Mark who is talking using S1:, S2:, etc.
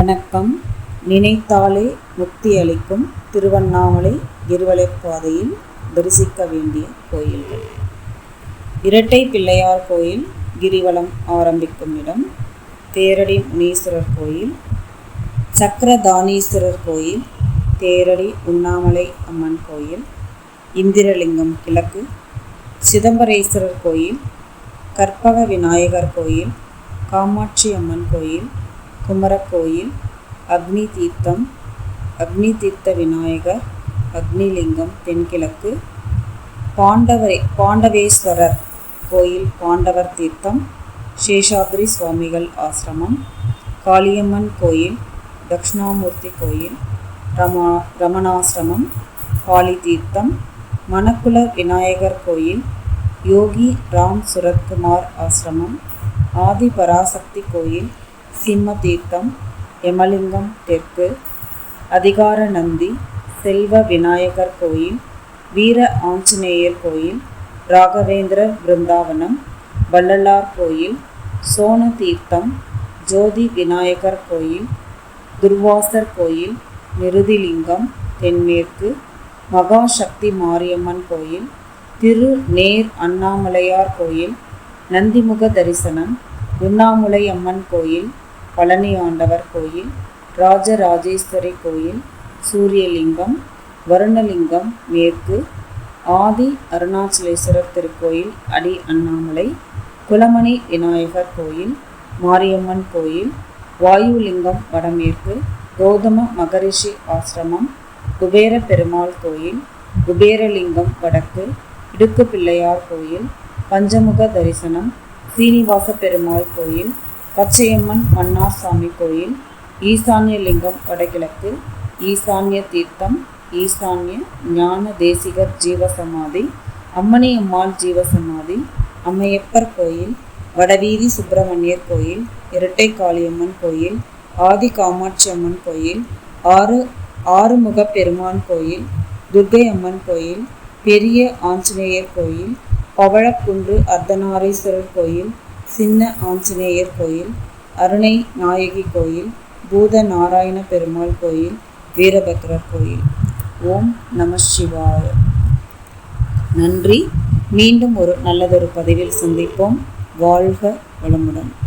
S1: வணக்கம். நினைத்தாலே முக்தி அளிக்கும் திருவண்ணாமலை கிரிவலப்பாதையில் தரிசிக்க வேண்டிய கோயில்கள். இரட்டை பிள்ளையார் கோயில் கிரிவலம் ஆரம்பிக்கும் இடம். தேரடி முனீஸ்வரர் கோயில். சக்கரதானீஸ்வரர் கோயில். தேரடி உண்ணாமலை அம்மன் கோயில். இந்திரலிங்கம் கிழக்கு. சிதம்பரேஸ்வரர் கோயில். கற்பக விநாயகர் கோயில். காமாட்சி அம்மன் கோயில். குமரக்கோயில் அக்னி தீர்த்தம் அக்னி தீர்த்த விநாயகர் அக்னிலிங்கம் தென்கிழக்கு பாண்டவரே பாண்டவேஸ்வரர் கோயில் பாண்டவர் தீர்த்தம் சேஷாத்ரி சுவாமிகள் ஆசிரமம் காளியம்மன் கோயில் தக்ஷணாமூர்த்தி கோயில் ரமா ரமணாசிரமம் காளி தீர்த்தம் மணக்குள விநாயகர் கோயில் யோகி ராம் சுரத்குமார் ஆசிரமம் ஆதி பராசக்தி கோயில் சிம்ம தீர்த்தம் யமலிங்கம் தெற்கு அதிகார நந்தி செல்வ விநாயகர் கோயில் வீர ஆஞ்சநேயர் கோயில் ராகவேந்திர பிருந்தாவனம் வள்ளலார் கோயில் சோன தீர்த்தம் ஜோதி விநாயகர் கோயில் துர்வாசர் கோயில் நிருதிலிங்கம் தென்மேற்கு மகாசக்தி மாரியம்மன் கோயில் திரு நேர் அண்ணாமலையார் கோயில் நந்திமுக தரிசனம் உண்ணாமுலை அம்மன் கோயில் பழனி ஆண்டவர் கோயில் ராஜராஜேஸ்வரி கோயில் சூரியலிங்கம் வருணலிங்கம் மேற்கு ஆதி அருணாச்சலேஸ்வரர் திருக்கோயில் அடி அண்ணாமலை குலமணி விநாயகர் கோயில் மாரியம்மன் கோயில் வாயுலிங்கம் வடமேற்கு கௌதம மகரிஷி ஆசிரமம் குபேர பெருமாள் கோயில் குபேரலிங்கம் வடக்கு இடுக்கு பிள்ளையார் கோயில் பஞ்சமுக தரிசனம் சீனிவாச பெருமாள் கோயில் பச்சையம்மன் மன்னார்சாமி கோயில் ஈசான்ய லிங்கம் வடகிழக்கு ஈசான்ய தீர்த்தம் ஈசான்ய ஞான தேசிகர் ஜீவசமாதி அம்மணி அம்மாள் ஜீவசமாதி அம்மையப்பர் கோயில் வடவீதி சுப்பிரமணியர் கோயில் இரட்டை காளியம்மன் கோயில் ஆதி காமாட்சி அம்மன் கோயில் ஆறு ஆறுமுக பெருமான் கோயில் துர்கை அம்மன் கோயில் பெரிய ஆஞ்சநேயர் கோயில் பவழக்குன்று அர்த்தநாரீஸ்வரர் கோயில் சின்ன ஆஞ்சநேயர் கோயில் அருணை நாயகி கோயில் பூத நாராயண பெருமாள் கோயில் வீரபத்ரர் கோயில். ஓம் நம சிவாய. நன்றி. மீண்டும் ஒரு நல்லதொரு பதிவில் சந்திப்போம். வாழ்க வளமுடன்.